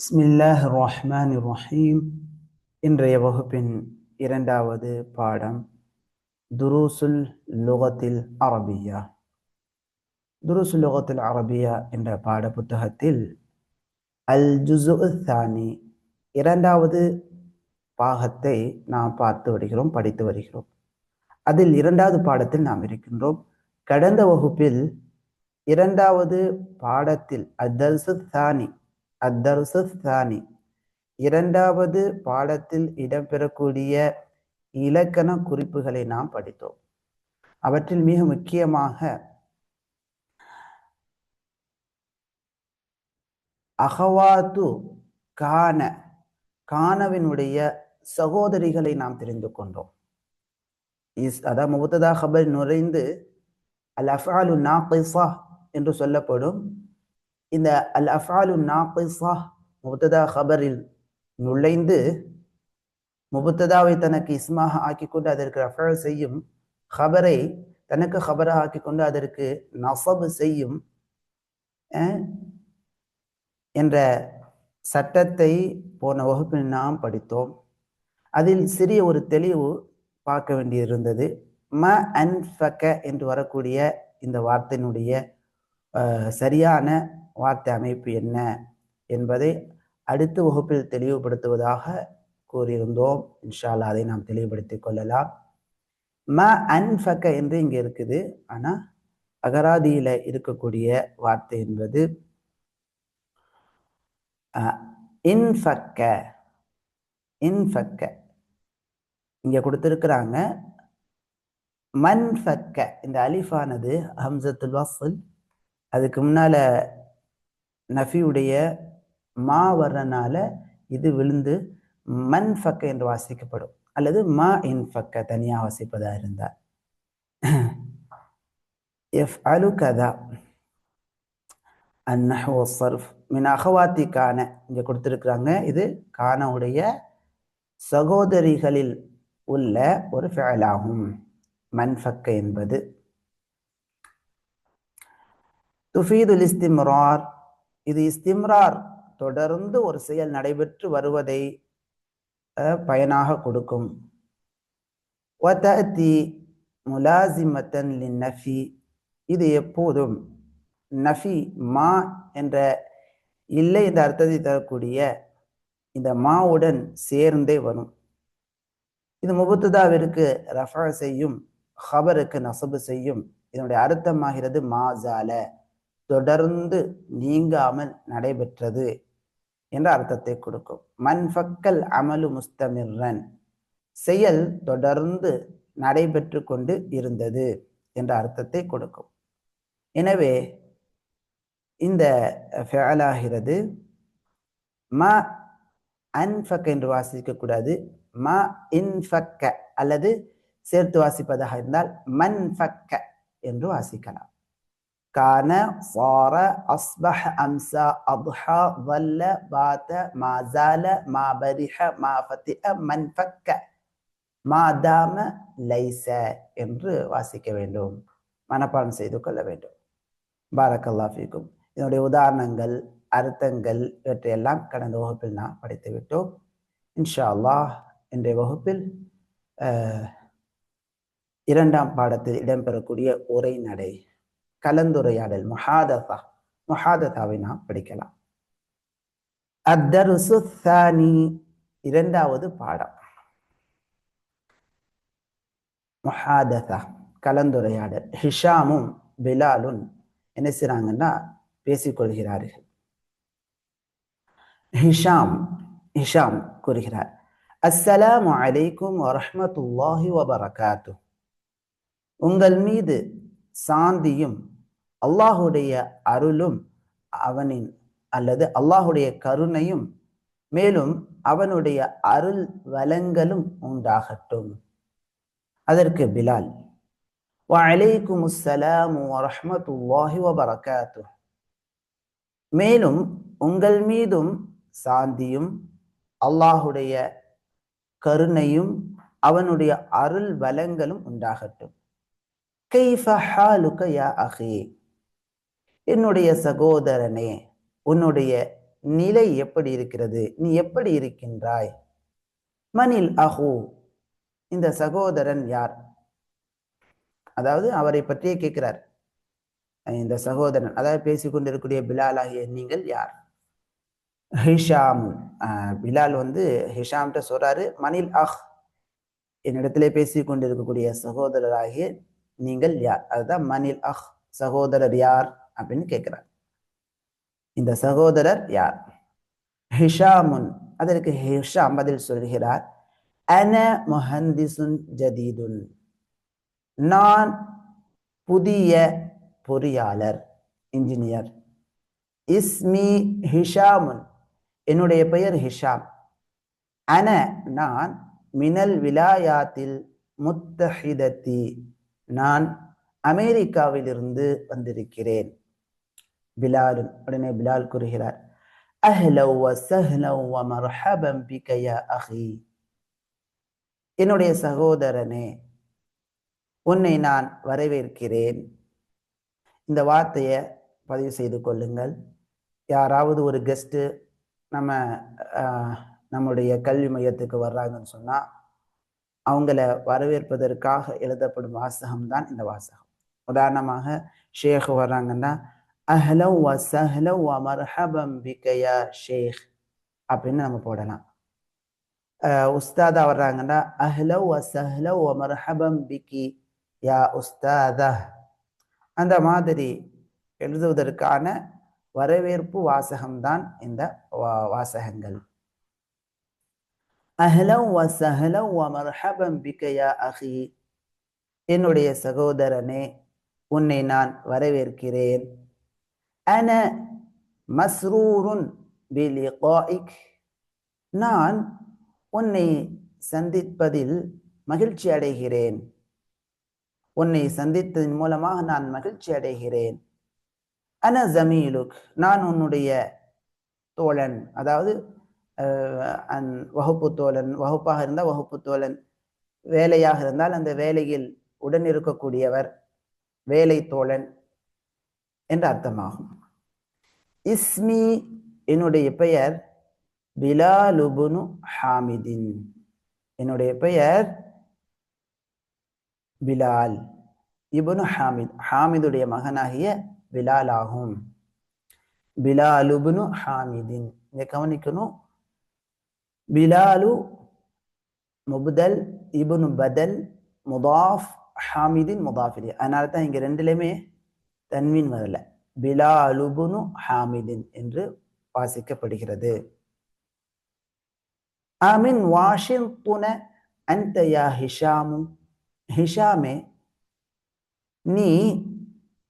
பிஸ்மில்லாஹ் ரஹ்மான் ரஹீம் இன்றைய வகுப்பின் இரண்டாவது பாடம் துருசுல் லுகத்தில் அரபியா. துருசுல் லுகத்தில் அரபியா என்ற பாட புத்தகத்தில் அல் ஜுசு தானி இரண்டாவது பாகத்தை நாம் பார்த்து வருகிறோம் படித்து வருகிறோம். அதில் இரண்டாவது பாடத்தில் நாம் இருக்கின்றோம். கடந்த வகுப்பில் இரண்டாவது பாடத்தில் அத்தர்சு தானி அத்தர்சு தானி இரண்டாவது பாடத்தில் இடம்பெறக்கூடிய இலக்கண குறிப்புகளை நாம் படித்தோம். அவற்றில் மிக முக்கியமாக அகவாத்து கான கானவினுடைய சகோதரிகளை நாம் தெரிந்து கொண்டோம். இஸ் அதாவது முபத்ததா ஹபர் நுழைந்து அல் அஃபாலு நாகிசா என்று சொல்லப்படும் இந்த அல் அஃபாலு நாகிசா முபத்ததா ஹபரில் நுழைந்து முபத்ததாவை தனக்கு இஸ்மாக ஆக்கி கொண்டு அதற்கு ரஃபால் செய்யும் ஹபரை தனக்கு ஹபராக ஆக்கி கொண்டு அதற்கு நசபு செய்யும் என்ற சட்டத்தை போன வகுப்பில் நாம் படித்தோம். அதில் சிறிய ஒரு தெளிவு பார்க்க வேண்டியிருந்தது. ம அன்ஃபக என்று வரக்கூடிய இந்த வார்த்தையினுடைய சரியான வார்த்தை அமைப்பு என்ன என்பதை அடுத்த வகுப்பில் தெளிவுபடுத்துவதாக கூறியிருந்தோம். இன்ஷால்லா அதை நாம் தெளிவுபடுத்திக் கொள்ளலாம். ம அன்ஃபக என்று இங்கே இருக்குது. ஆனால் அகராதியில் இருக்கக்கூடிய வார்த்தை என்பது இன்ஃபக்க இன்ஃபக்க. இங்கே கொடுத்துருக்குறாங்க மன்ஃபக்க. இந்த அலிஃபானது ஹம்சத்துல் வசல் அதுக்கு முன்னால் நஃபியுடைய மா வர்றனால இது விழுந்து மன்ஃபக்க என்று வாசிக்கப்படும். அல்லது மா இன் ஃபக்க தனியாக வாசிப்பதாக இருந்தால். எஃப் அலு கதா. அன்னஹோ சர்ஃப் மின் அகவாத்தி கான. இங்கே கொடுத்துருக்குறாங்க. இது கானவுடைய சகோதரிகளில் உள்ள ஒரு ஃபேலாகும். மன்ஃபக்க என்பது. துஃபீதுல் இஸ்திம்ரார். இது இஸ்திம்ரார் தொடர்ந்து ஒரு செயல் நடைபெற்று வருவதை பயனாக கொடுக்கும். வதத்தி முலாசிமத்தன் நஃபி. இது எப்போதும் நஃபி மா என்ற இல்லை என்ற அர்த்தத்தை தரக்கூடிய இந்த மாவுடன் சேர்ந்தே வரும். இது முபத்துதாவிற்கு ரஃபா செய்யும் ஹபருக்கு நசபு செய்யும். இதனுடைய அர்த்தமாகிறது மாசால தொடர்ந்து நீங்காமல் நடைபெற்றது என்ற அர்த்தத்தை கொடுக்கும். மன்ஃபக்கல் அமலு முஸ்தமிர்ரன். செயல் தொடர்ந்து நடைபெற்று கொண்டு இருந்தது என்ற அர்த்தத்தை கொடுக்கும். எனவே இந்த ஃபேலாகிறது. ம அன்ஃபக்க என்று வாசிக்கக்கூடாது ம இன்ஃபக்க அல்லது சேர்த்து வாசிப்பதாக இருந்தால் மன்ஃபக்க என்று வாசிக்கலாம். கான சார அஸ்பஹ அம்சா அப்ஹா வல்ல பாத மாசால மா பரிஹ மா ஃபத்திஅ மன்ஃபக்க மாதாம லைச என்று வாசிக்க வேண்டும். மனப்பாடம் செய்து கொள்ள வேண்டும். பாரக்கல்லா ஃபீக்கும். இதனுடைய உதாரணங்கள் அர்த்தங்கள் இவற்றையெல்லாம் கடந்த வகுப்பில் நாம் படித்து விட்டோம். இன்ஷா அல்லாஹ் இன்றைய வகுப்பில் இரண்டாம் பாடத்தில் இடம்பெறக்கூடிய உரை நடை கலந்துரையாடல் முஹாததா முஹாததாவை நாம் படிக்கலாம். அத்தருசு தானி இரண்டாவது பாடம். முஹாததா கலந்துரையாடல். ஹிஷாமும் பிலாலும் என்ன செய்றாங்கன்னா பேசிக்கொள்கிறார்கள். ஹிஷாம் ஹிஷாம் கூறுகிறார். அஸ்ஸலாமு அலைக்கும் வரஹமத்துல்லாஹி வபரகாத்து உங்கள் மீது சாந்தியும் அல்லாஹுடைய அருளும் அவனின் அல்லது அல்லாஹுடைய கருணையும் மேலும் அவனுடைய அருள் வளங்களும் உண்டாகட்டும். அதற்கு பிலால் வலைக்கும் அஸ்ஸலாம் வரஹமத்துல்லாஹி வபரகாத்து மேலும் உங்கள் மீதும் சாந்தியும் அல்லாஹுடைய கருணையும் அவனுடைய அருள் வளங்களும் உண்டாகட்டும். கைஃப ஹாலுக யா அஹி என்னுடைய சகோதரனே உன்னுடைய நிலை எப்படி இருக்கிறது? நீ எப்படி இருக்கின்றாய்? மனில் அஹு. இந்த சகோதரன் யார்? அதாவது அவரை பற்றியே கேட்கிறார். இந்த சகோதரன் அதாவது பேசிக்கொண்டிருக்கக்கூடிய பிலால் ஆகிய நீங்கள் யார்? ஹிஷாம். ஆஹ் பிலால் வந்து ஹிஷாம்கிட்ட சொல்றாரு மனில் அஹ். என்னிடத்திலே பேசி கொண்டிருக்கக்கூடிய சகோதரராகிய நீங்கள் யார்? அதுதான் மனில் அஹ். சகோதரர் யார்? அப்படின்னு கேட்கிறார். இந்த சகோதரர் யார்? ஹிஷாமுன். அதற்கு ஹிஷாம் பதில் சொல்கிறார். அன முஹந்திசுன் ஜதீதுன். நான் புதிய பொறியாளர் இன்ஜினியர் இஸ்மி ஹிஷாமுன். என்னுடைய பெயர் ஹிஷாம். அன நான் மினல் விலாயாத்தில் முத்தஹிதத்தி. நான் அமெரிக்காவிலிருந்து வந்திருக்கிறேன். பிலாலும் உடனே பிலால் கூறுகிறார் அஹ்லவ் வ சஹ்லவ் வ மர்ஹபம் பிகயா அஹி. என்னுடைய சகோதரனே உன்னை நான் வரவேற்கிறேன். இந்த வார்த்தையை பதிவு செய்து கொள்ளுங்கள். யாராவது ஒரு கெஸ்ட்டு நம்ம நம்முடைய கல்வி மையத்துக்கு வர்றாங்கன்னு சொன்னால் அவங்கள வரவேற்பதற்காக எழுதப்படும் வாசகம் தான் இந்த வாசகம். உதாரணமாக ஷேக் வர்றாங்கன்னா அஹ்லம் வ சஹ்லம் வ மர்ஹபம் பிகயா ஷேக் அப்படின்னு நம்ம போடலாம். உஸ்தாதா வர்றாங்கன்னா அஹ்லம் வ சஹ்லம் வ மர்ஹபம் பிகி யா உஸ்தாதா. அந்த மாதிரி எழுதுவதற்கான வரவேற்பு வாசகம்தான் இந்த வா- வாசகங்கள். அஹ்லம் வ சஹ்லம் வ மர்ஹபம் பிகயா அஹி. என்னுடைய சகோதரனே உன்னை நான் வரவேற்கிறேன். அன மஸ்ரூருன் பிலிகாயிக் நான் உன்னை சந்திப்பதில் மகிழ்ச்சி அடைகிறேன். உன்னை சந்தித்ததன் மூலமாக நான் மகிழ்ச்சி அடைகிறேன். அன ஜமீலுக் நான் உன்னுடைய தோழன். அதாவது அந் வகுப்பு தோழன் வகுப்பாக இருந்தால் வகுப்பு தோழன். வேலையாக இருந்தால் அந்த வேலையில் உடன் இருக்கக்கூடியவர் வேலை தோழன் என்று அர்த்தமாகும். இஸ்மி என்னுடைய பெயர் பிலாலுபுனு ஹாமிதின். என்னுடைய பெயர் பிலால் இபுனு ஹாமித். ஹாமிதுடைய மகனாகிய பிலால் ஆகும். பிலாலுபுனு ஹாமிதின். இங்க கவனிக்கணும். பிலாலு முபுதல் இபுனு பதல் முதாஃப் ஹாமிதின் முதாஃபிலி அதனால தான் இங்க ரெண்டுலேயுமே தன்மீன் வரலை. பிலாலுபுனு ஹாமிதின் என்று வாசிக்கப்படுகிறது. Amine washing புன அந்தயா ஹிஷாமு. ஹிஷாமே நீ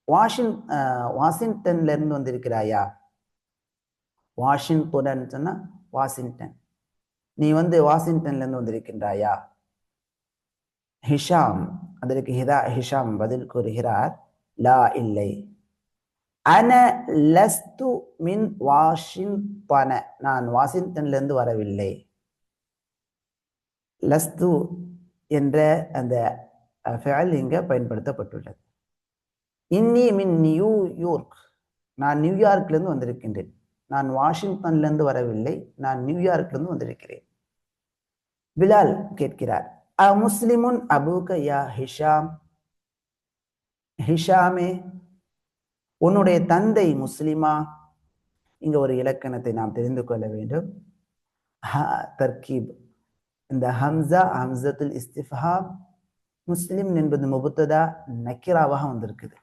வாஷிங் வாஷிங்டன்ல இருந்து வந்திருக்கிறாயா? வாஷிங்டன் சொன்னா வாஷிங்டன். நீ வந்து வாஷிங்டன்ல இருந்து வந்திருக்கின்றாயா? ஹிஷாம் அதற்கு ஹிதா ஹிஷாம் பதில் கூறுகிறார் லா இல்லை. அன லஸ்து மின் வாஷிங்டன நான் வாஷிங்டன்ல இருந்து வரவில்லை. லஸ்து என்ற அந்த ஃபேல் இங்கே பயன்படுத்தப்பட்டுள்ளது. இன்னி மின் நியூயார்க் நான் நியூயார்க்லேருந்து வந்திருக்கின்றேன். நான் வாஷிங்டன்லேருந்து வரவில்லை. நான் நியூயார்க்லேருந்து வந்திருக்கிறேன். பிலால் கேட்கிறார். அ முஸ்லிமுன் அபூக யா ஹிஷாம். ஹிஷாமே உன்னுடைய தந்தை முஸ்லிமா? இங்க ஒரு இலக்கணத்தை நாம் தெரிந்து கொள்ள வேண்டும். ஹ தர்கீப். இந்த ஹம்சா ஹம்சத்துல் இஸ்திஃபாம் முஸ்லிம் என்பது முபுத்ததா? நக்கிராவாக வந்திருக்குது.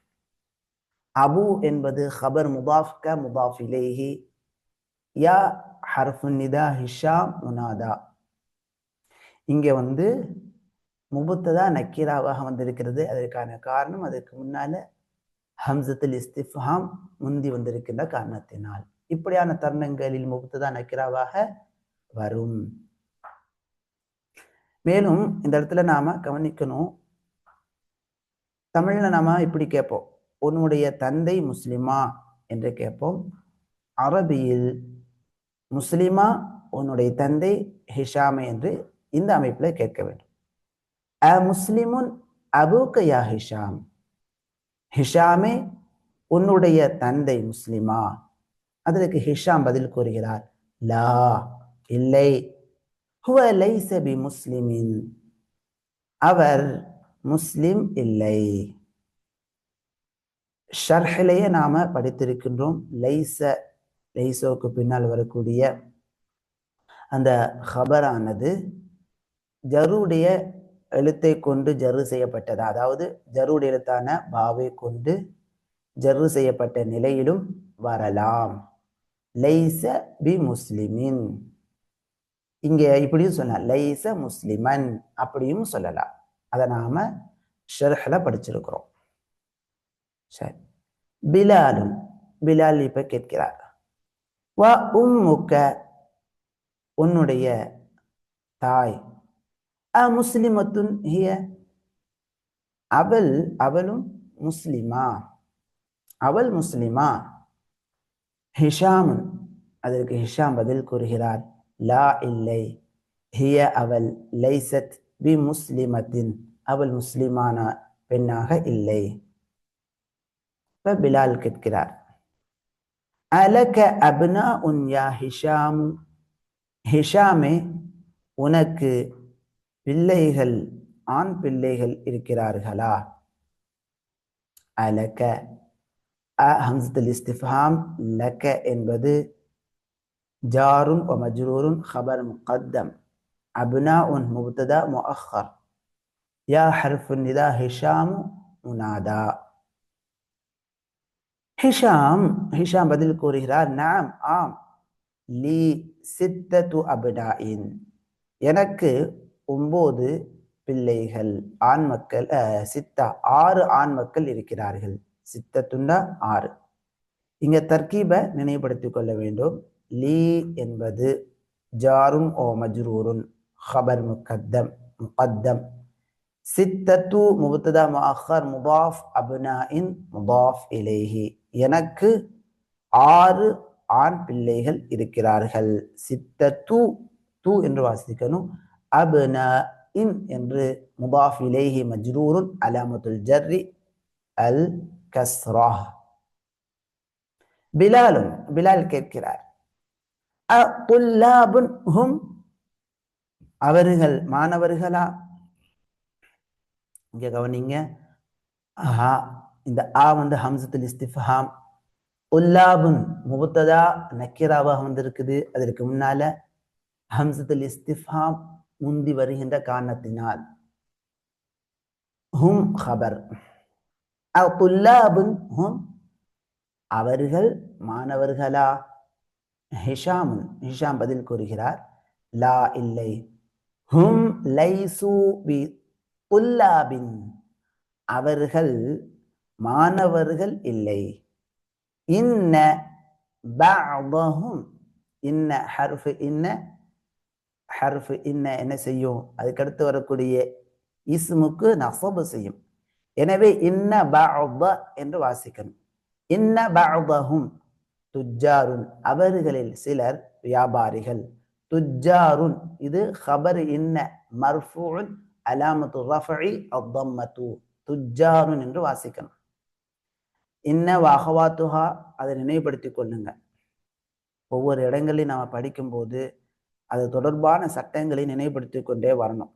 அபு என்பது ஹபர் முபாஃப்க க இலேஹி. யா ஹர்ஃபு நிதா முனாதா. இங்கே வந்து முபுத்ததா நக்கீராவாக வந்திருக்கிறது. அதற்கான காரணம் அதற்கு முன்னால ஹம்சத்தில் இஸ்திஃபாம் முந்தி வந்திருக்கின்ற காரணத்தினால். இப்படியான தருணங்களில் முபத்ததா நக்கிராவாக வரும். மேலும் இந்த இடத்துல நாம கவனிக்கணும். தமிழ்ல நாம இப்படி கேட்போம். உன்னுடைய தந்தை முஸ்லிமா என்று கேட்போம். அரபியில் முஸ்லிமா உன்னுடைய தந்தை ஹிஷாமே என்று இந்த அமைப்புல கேட்க வேண்டும். அ முஸ்லிமுன் அபூக்க ஹிஷாம். ஹிஷாமே உன்னுடைய தந்தை முஸ்லிமா. அதற்கு ஹிஷாம் பதில் கூறுகிறார் லா இல்லை. ஹுவ லைஸ பி முஸ்லிமின். அவர் முஸ்லிம் இல்லை. ஷர்ஹிலேயே நாம படித்திருக்கின்றோம் லைச லைசோவுக்கு பின்னால் வரக்கூடிய அந்த ஹபரானது ஜருடைய எழுத்தை கொண்டு ஜரு செய்யப்பட்டது. அதாவது ஜருடைய எழுத்தான பாவை கொண்டு ஜரு செய்யப்பட்ட நிலையிலும் வரலாம். லைச பி முஸ்லிமின். இங்க இப்படியும் சொல்லலாம் லைச முஸ்லிமன் அப்படியும் சொல்லலாம். அதை நாம ஷர்ஹல படிச்சிருக்கிறோம். சரி. பிலாலும் பிலால் இப்ப கேட்கிறார். வா உம்முக்க உன்னுடைய தாய் அ முஸ்லிமத்துன் ஹிய அவள் அவளும் முஸ்லிமா அவள் முஸ்லிமா ஹிஷாமுன் அதற்கு ஹிஷாம் பதில் கூறுகிறார் லா இல்லை ஹிய அவள் லைசத் பி முஸ்லிமத்தின் அவள் முஸ்லிமான பெண்ணாக இல்லை இப்ப பிலால் கேட்கிறார் அலக அப்னா உன் யா ஹிஷாமு ஹிஷாமே உனக்கு பிள்ளைகள் ஆண் பிள்ளைகள் இருக்கிறார்களா அலக அ ஹம்சத்துல் இஸ்திஃபாம் லக்க என்பது ஜாருன் ஒ மஜ்ரூருன் ஹபர் முகத்தம் அப்னா உன் முப்ததா முஅஹர் யா ஹர்ஃபு நிதா ஹிஷாமு முனாதா ஹிஷாம் ஹிஷாம் பதில் கூறுகிறார் நாம் ஆம் லீ சித்தத்து அப்னாயின் எனக்கு ஒம்பது பிள்ளைகள் ஆண் மக்கள் சித்தா ஆறு ஆண் மக்கள் இருக்கிறார்கள். சித்தத்துண்டா ஆறு. இங்க தர்கீபை நினைவுபடுத்திக் கொள்ள வேண்டும். லீ என்பது ஜாரும் ஓ மஜ்ரூருன் ஹபர் முக்கத்தம் முகத்தம். சித்தத்து முபத்ததா முபாஃப் அபுனா இன் முபாஃப் இலேஹி. எனக்கு ஆறு ஆண் பிள்ளைகள் இருக்கிறார்கள். சித்தத்து தூ என்று வாசிக்கணும். அப்னா இன் என்று முபாஃபிலேஹி இலேஹி மஜ்ரூருன் அலாமத்துல் ஜர்ரி அல் கஸ்ரா. பிலாலும் பிலால் கேட்கிறார். துல்லாபுன் ஹும் அவர்கள் மாணவர்களா? இங்க கவனிங்க. ஆஹா இந்த ஆ வந்து ஹம்சத்துல் இஸ்திஃபாம். உல்லாபுன் முபத்ததா நக்கிராவாக வந்திருக்குது. அதற்கு முன்னால ஹம்சத்துல் இஸ்திஃபாம் முந்தி வருகின்ற காரணத்தினால். ஹும் ஹபர். துல்லாபுன் ஹும் அவர்கள் மாணவர்களா? ஹிஷாமுன். ஹிஷாம் பதில் கூறுகிறார். லா இல்லை. ஹும் லைசு பி துல்லாபின். அவர்கள் மாணவர்கள் இல்லை. இன்ன பஅதஹும். இன்ன ஹர்ஃப் இன்ன ஹர்ஃப் இன்ன என்ன செய்யும்? அதுக்கடுத்து வரக்கூடிய இஸ்முக்கு நசபு செய்யும். எனவே இன்ன பஅத என்று வாசிக்கணும். இன்ன பஅதஹும் துஜாருன் அவர்களில் சிலர் வியாபாரிகள். துஜாருன் இது ஹபர் இன்ன மர்ஃபூன் அலாமத்து ரஃபி அத்தம்மத்து. துஜாருன் என்று வாசிக்கணும். இன்ன வாகவாத்துஹா அதை நினைவுபடுத்திக் கொள்ளுங்க. ஒவ்வொரு இடங்களையும் நாம படிக்கும்போது அது தொடர்பான சட்டங்களை நினைவுபடுத்தி கொண்டே வரணும்.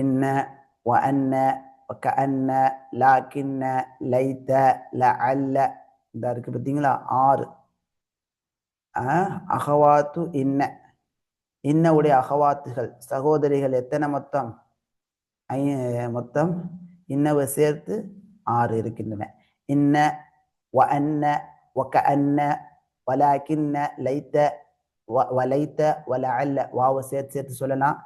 இன்ன வ அன்ன கஅன்ன லாக்கின்ன லைத்த அல்ல இந்த இருக்கு பார்த்தீங்களா ஆறு. அகவாத்து இன்ன இன்னவுடைய அகவாத்துகள் சகோதரிகள் எத்தனை மொத்தம்? ஐ மொத்தம் இன்னவை சேர்த்து ஆறு இருக்கின்றன. இன்ன வ அன்ன ஒக்க அன்ன வலாக்கின்ன லைத்த வலைத்த வல அல்ல வாவை சேர்த்து சேர்த்து சொல்லலாம்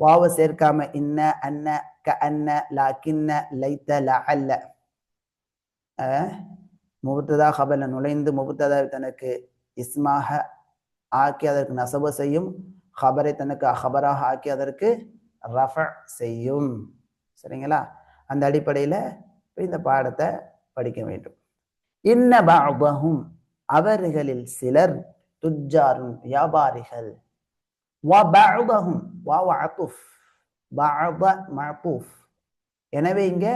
வாவை சேர்க்காம இன்ன அன்ன க அன்ன லாக்கின்ன லைத்த ல அல்ல முபுத்ததா ஹபல நுழைந்து முபுத்ததா தனக்கு இஸ்மாக ஆக்கி அதற்கு நசபு செய்யும் ஹபரை தனக்கு ஹபராக ஆக்கி அதற்கு ரஃப செய்யும் சரிங்களா அந்த அடிப்படையில் இந்த பாடத்தை படிக்க வேண்டும் இன்ன பாபகும் அவர்களில் சிலர் துஜாரும் வியாபாரிகள். எனவே இங்க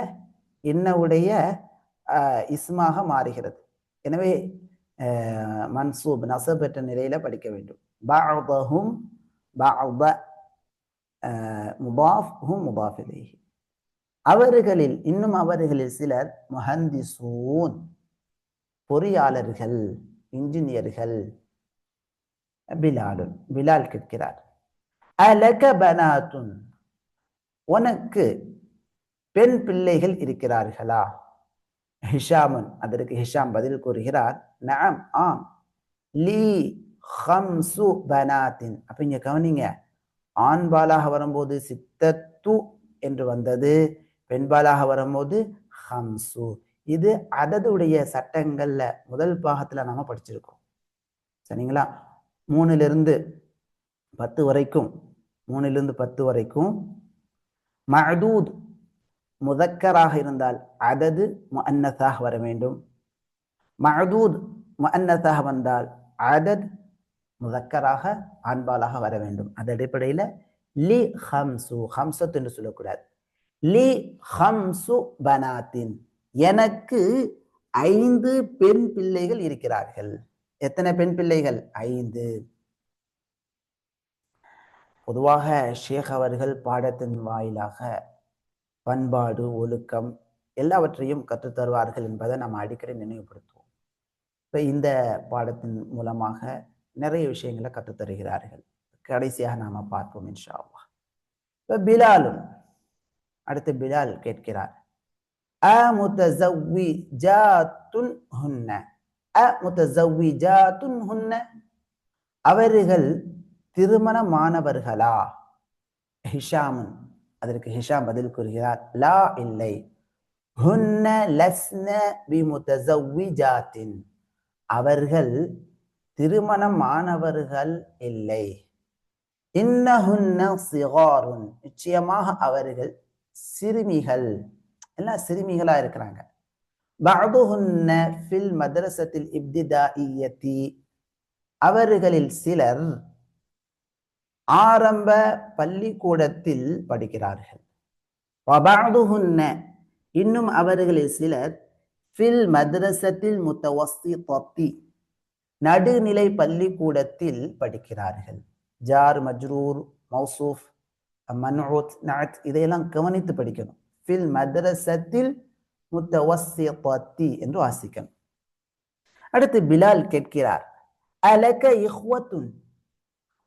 இன்னவுடைய இஸ்மாக மாறுகிறது. எனவே மன்சூப் நசப் பெற்ற நிலையில படிக்க வேண்டும். பஅதஹும் பஅத அஹ், முதாஃப் ஹும் இலைஹி. அவர்களில் இன்னும் அவர்களில் சிலர் முஹந்திசூன் பொறியாளர்கள் இன்ஜினியர்கள். பிலாலுன் பிலால் கேட்கிறார். அலக பனாத்துன் உனக்கு பெண் பிள்ளைகள் இருக்கிறார்களா? ஹிஷாமன் அதற்கு ஹிஷாம் பதில் கூறுகிறார் நாம் ஆம். லீ ஹம்சு பனாத்தின். அப்ப இங்க கவனிங்க ஆண்பாலாக வரும்போது சித்தத்து என்று வந்தது பெண்பாலாக வரும்போது ஹம்சு. இது அததுடைய சட்டங்கள்ல முதல் பாகத்துல நாம படிச்சிருக்கோம். சரிங்களா? மூணிலிருந்து பத்து வரைக்கும் மூணிலிருந்து பத்து வரைக்கும் மஹதூத் முதக்கராக இருந்தால் அதது முஅன்னதாக வர வேண்டும். மஹதூத் முஅன்னதாக வந்தால் அதத் முதக்கராக ஆண்பாலாக வர வேண்டும். அது அடிப்படையில் லி ஹம்சு ஹம்சத் என்று சொல்லக்கூடாது. லி ஹம்சு பனாத்தின். எனக்கு ஐந்து பெண் பிள்ளைகள் இருக்கிறார்கள். எத்தனை பெண் பிள்ளைகள்? ஐந்து. பொதுவாக ஷேக் அவர்கள் பாடத்தின் வாயிலாக பண்பாடு ஒழுக்கம் எல்லாவற்றையும் கற்றுத் தருவார்கள் என்பதை நம்ம அடிக்கடி நினைவுபடுத்துவோம். இப்போ இந்த பாடத்தின் மூலமாக நிறைய விஷயங்களை கற்றுத் தருகிறார்கள். கடைசியாக நாம பார்ப்போம் இன்ஷா இப்போ பிலாலும் அடுத்து பிலால் கேட்கிறார். அ முத்தஸவ்விஜாத்துன் ஹுன்ன அ முத்தஸவ்விஜாத்துன் ஹுன்ன அவர்கள் திருமணமானவர்களா? ஹிஷாமுன் அதற்கு ஹிஷாம் பதில் கூறுகிறார் லா இல்லை. ஹுன்ன லஸ்ன பிமுத்தஸவ்விஜாத்தின் அவர்கள் திருமணமானவர்கள் இல்லை. இன்னஹுன்ன சிகாருன். நிச்சயமாக அவர்கள் சிறுமிகள். எல்லாம் சிறுமிகளா இருக்கிறாங்க. ஃபில் மதரசத்தில் இப்திதாயியத்தி அவர்களில் சிலர் ஆரம்ப பள்ளிக்கூடத்தில் படிக்கிறார்கள். இன்னும் அவர்களில் சிலர் ஃபில் மதரசத்தில் முத்தவஸ்ஸித்தத்தி நடுநிலை பள்ளிக்கூடத்தில் படிக்கிறார்கள். ஜார் மஜ்ரூர் மௌசூஃப் மன்ஊத் நஅத் இதையெல்லாம் கவனித்து படிக்கணும். ஃபில் மதரசத்தில் முத்தவசியத்தி என்று வாசிக்கணும் அடுத்து பிலால் கேட்கிறார் அலக இஹ்வத்துன்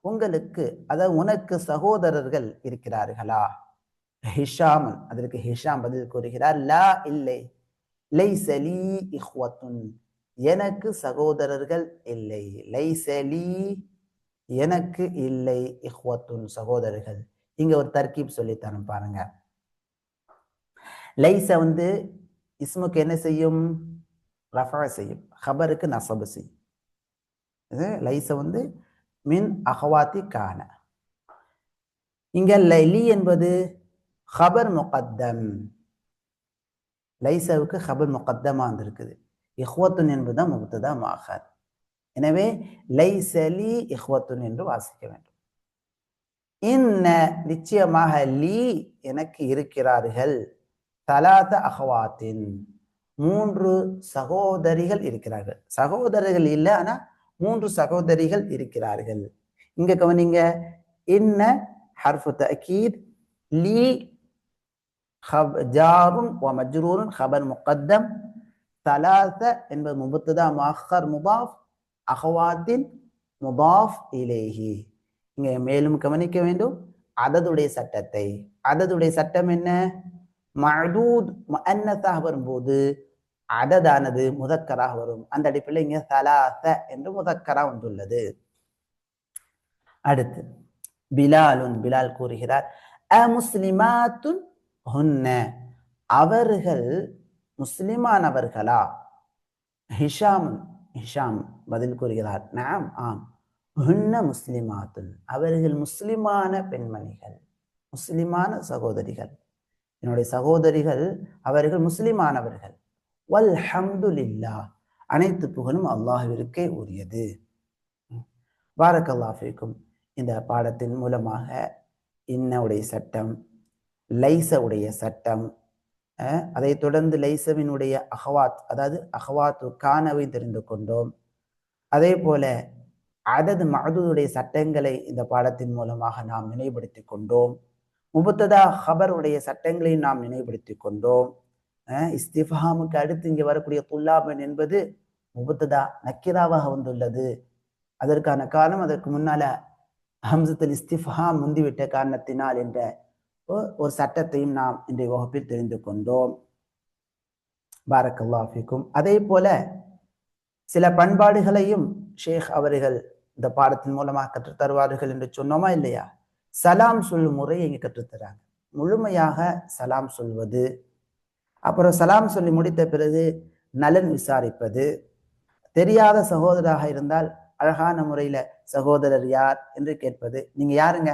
உங்களுக்கு அதாவது உனக்கு சகோதரர்கள் இருக்கிறார்களா? ஹிஷாமன் அதற்கு ஹிஷாம் பதில் கூறுகிறார் லா இல்லை லைசலி இஹ்வத்துன் எனக்கு சகோதரர்கள் இல்லை லைசலி எனக்கு இல்லை இஹ்வத்துன் சகோதரர்கள். இங்க ஒரு தர்கீப் சொல்லித்தரேன் பாருங்க. லைச வந்து இஸ்முக்கு என்ன செய்யும்? ரஃபா செய்யும். ஹபருக்கு நசபு செய்யும். இது லைச வந்து மின் அகவாத்தி கான இங்க லைலி என்பது ஹபர் முகத்தம். லைசவுக்கு ஹபர் முகத்தமா இருந்திருக்குது இஹ்வத்துன் என்பதுதான் முகத்ததா மாகாது எனவே லைசலி இஹ்வத்துன் என்று வாசிக்க வேண்டும். இன்ன நிச்சயமாக லீ எனக்கு இருக்கிறார்கள். தலாத அகவாத்தின் மூன்று சகோதரிகள் இருக்கிறார்கள். சகோதரிகள் இல்லை ஆனா மூன்று சகோதரிகள் இருக்கிறார்கள். இங்க கவனிங்க. என்ன ஹர்ஃபு தக்கீத் லீ ஜாரும் மஜ்ரூரும் ஹபர் முகத்தம் தலாச என்பது முபத்துதா மஹர் முபாஃப் அஹவாத்தின் முபாஃப் இலேஹி. இங்க மேலும் கவனிக்க வேண்டும். அததுடைய சட்டத்தை. அததுடைய சட்டம் என்ன? மதூத் முஅன்னதாக வரும்போது அததானது முதக்கராக வரும். அந்த அடிப்படையில் இங்கே சலாச என்று முதக்கரா வந்துள்ளது. அடுத்து பிலாலுன் பிலால் கூறுகிறார் அ முஸ்லிமாத்துன் ஹுன்ன அவர்கள் முஸ்லிமானவர்களா? ஹிஷாம் ஹிஷாம் பதில் கூறுகிறார் நாம் ஆம். ஹுன்ன முஸ்லிமாத்துன் அவர்கள் முஸ்லிமான பெண்மணிகள் முஸ்லிமான சகோதரிகள். என்னுடைய சகோதரிகள் அவர்கள் முஸ்லிமானவர்கள். வல் ஹம்துலில்லா அனைத்து புகழும் அல்லாஹிற்கே உரியது. பாரக்கல்லாஃபிக்கும் இந்த பாடத்தின் மூலமாக இன்னவுடைய சட்டம் லைச உடைய சட்டம் அதைத் தொடர்ந்து லைசவினுடைய அகவாத் அதாவது அகவாத்து கானவை தெரிந்து கொண்டோம். அதே போல அதது மகதுடைய சட்டங்களை இந்த பாடத்தின் மூலமாக நாம் நினைவுபடுத்தி கொண்டோம். முபத்ததா ஹபருடைய சட்டங்களை நாம் நினைவுபடுத்தி கொண்டோம். இஸ்திஃபாமுக்கு அடுத்து இங்கே வரக்கூடிய துல்லாபன் என்பது முபத்ததா நக்கிராவாக வந்துள்ளது. அதற்கான காரணம் அதற்கு முன்னால ஹம்சத்தில் இஸ்திஃபாம் முந்திவிட்ட காரணத்தினால் என்ற ஒரு சட்டத்தையும் நாம் இன்றைய வகுப்பில் தெரிந்து கொண்டோம். பாரக்கல்லாஃபிக்கும் அதே போல சில பண்பாடுகளையும் ஷேக் அவர்கள் இந்த பாடத்தின் மூலமாக கற்றுத்தருவார்கள் என்று சொன்னோமா இல்லையா? சலாம் சொல்லும் முறையை இங்கே கற்றுத்தராங்க முழுமையாக சலாம் சொல்வது. அப்புறம் சலாம் சொல்லி முடித்த பிறகு நலன் விசாரிப்பது. தெரியாத சகோதராக இருந்தால் அழகான முறையில சகோதரர் யார் என்று கேட்பது. நீங்க யாருங்க?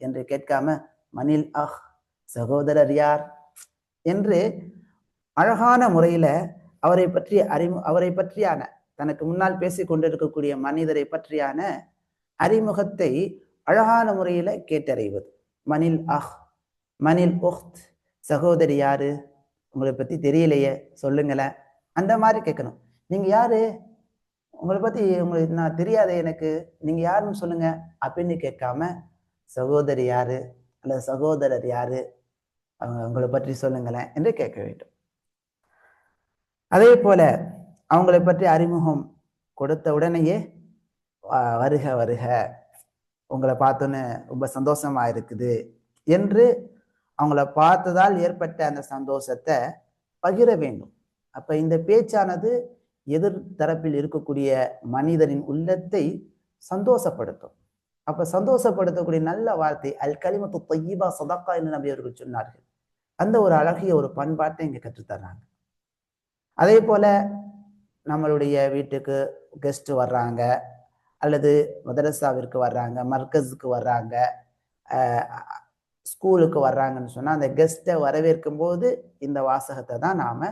என்று கேட்காம மணில் அஹ் சகோதரர் யார்? என்று அழகான முறையில அவரை பற்றிய அறிமு அவரை பற்றியான தனக்கு முன்னால் பேசிக் கொண்டிருக்கக்கூடிய மனிதரை பற்றியான அறிமுகத்தை அழகான முறையில கேட்டறிவது. மணில் அஹ் மணில் உஹ்த் சகோதரி யாரு? உங்களை பத்தி தெரியலையே சொல்லுங்களேன். அந்த மாதிரி கேட்கணும். நீங்க யாரு? உங்களை பத்தி உங்களுக்கு நான் தெரியாத எனக்கு. நீங்க யாருன்னு சொல்லுங்க. அப்படின்னு கேட்காம சகோதரி யாரு? அல்லது சகோதரர் யாரு? அவங்க உங்களை பற்றி சொல்லுங்களேன் என்று கேட்க வேண்டும். அதே போல அவங்களை பற்றி அறிமுகம் கொடுத்த உடனேயே வருக வருக. உங்களை பார்த்தோன்னு ரொம்ப சந்தோஷமா இருக்குது என்று அவங்கள பார்த்ததால் ஏற்பட்ட அந்த சந்தோஷத்தை பகிர வேண்டும். அப்ப இந்த பேச்சானது எதிர் தரப்பில் இருக்கக்கூடிய மனிதனின் உள்ளத்தை சந்தோஷப்படுத்தும். அப்ப சந்தோஷப்படுத்தக்கூடிய நல்ல வார்த்தை அல் கலிமத்து தொய்யீபா சதக்கா என்று நம்பி அவர்கள் சொன்னார்கள். அந்த ஒரு அழகிய ஒரு பண்பாட்டை இங்க கற்றுத்தர்றாங்க. அதே போல நம்மளுடைய வீட்டுக்கு கெஸ்ட் வர்றாங்க. அல்லது மதரசாவிற்கு வர்றாங்க மர்கஸுக்கு வர்றாங்க ஸ்கூலுக்கு வர்றாங்கன்னு சொன்னால் அந்த கெஸ்ட்டை வரவேற்கும் போது இந்த வாசகத்தை தான் நாம்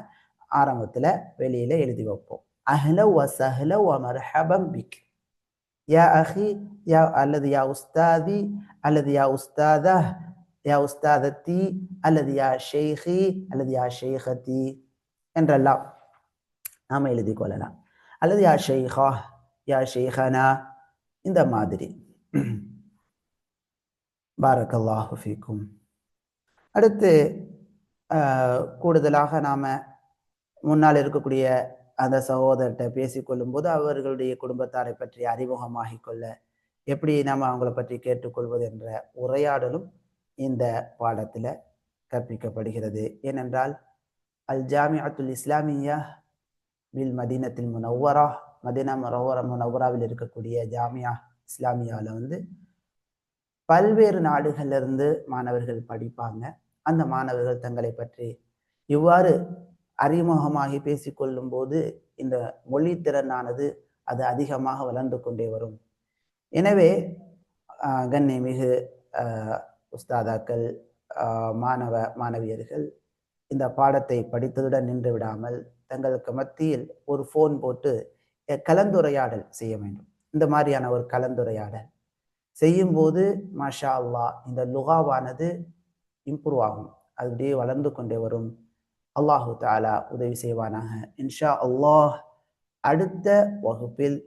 ஆரம்பத்தில் வெளியில் எழுதி வைப்போம். அஹ்ல வ சஹ்ல வ மர்ஹபம் பிக். யா அஹி யா அல்லது யா உஸ்தாதி அல்லது யா உஸ்தாதா யா உஸ்தாதத்தி அல்லது யா ஷேஹி அல்லது யா ஷேഖத்தி என்றெல்லாம் நாம் எழுதி கொள்ளலாம். அல்லது யா ஷெய்ஹா யா ஷேஹனா? இந்த மாதிரி. பாரக்கல்லாஹு ஃபீக்கும். அடுத்து கூடுதலாக நாம முன்னால் இருக்கக்கூடிய அந்த சகோதரர்கிட்ட பேசிக்கொள்ளும் போது அவர்களுடைய குடும்பத்தாரை பற்றி அறிமுகமாகிக் கொள்ள எப்படி நாம் அவங்கள பற்றி கேட்டுக்கொள்வது என்ற உரையாடலும் இந்த பாடத்துல கற்பிக்கப்படுகிறது. ஏனென்றால் அல் ஜாமியாத்துல் இஸ்லாமியா பில் மதீனத்தில் முனவரா மதினா முனவரா நவராவில் இருக்கக்கூடிய ஜாமியா இஸ்லாமியாவில் வந்து பல்வேறு நாடுகளிலிருந்து மாணவர்கள் படிப்பாங்க. அந்த மாணவர்கள் தங்களை பற்றி இவ்வாறு அறிமுகமாகி பேசிக்கொள்ளும் போது இந்த மொழி திறனானது அது அதிகமாக வளர்ந்து கொண்டே வரும். எனவே கண்ணியமிகு உஸ்தாதாக்கள் மாணவ மாணவியர்கள் இந்த பாடத்தை படித்ததுடன் நின்று விடாமல் தங்களுக்கு மத்தியில் ஒரு ஃபோன் போட்டு கலந்துரையாடல் செய்ய வேண்டும். இந்த மாதிரியான ஒரு கலந்துரையாடல் செய்யும்போது மாஷா அல்லா இந்த லுகாவானது இம்ப்ரூவ் ஆகும். அது அப்படியே வளர்ந்து கொண்டே வரும். அல்லாஹு தாலா உதவி செய்வானாக. இன்ஷா அல்லாஹ் அடுத்த வகுப்பில்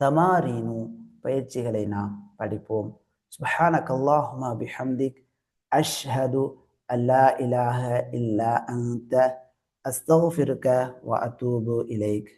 தமாரீனு பயிற்சிகளை நாம் படிப்போம். சுபஹானக் அல்லாஹுமா பிஹம்திக் அஷ்ஹது அல்லா இலாஹ இல்லா அன்த அஸ்தகுஃபிருக்க வ அத்தூபு இலைக்.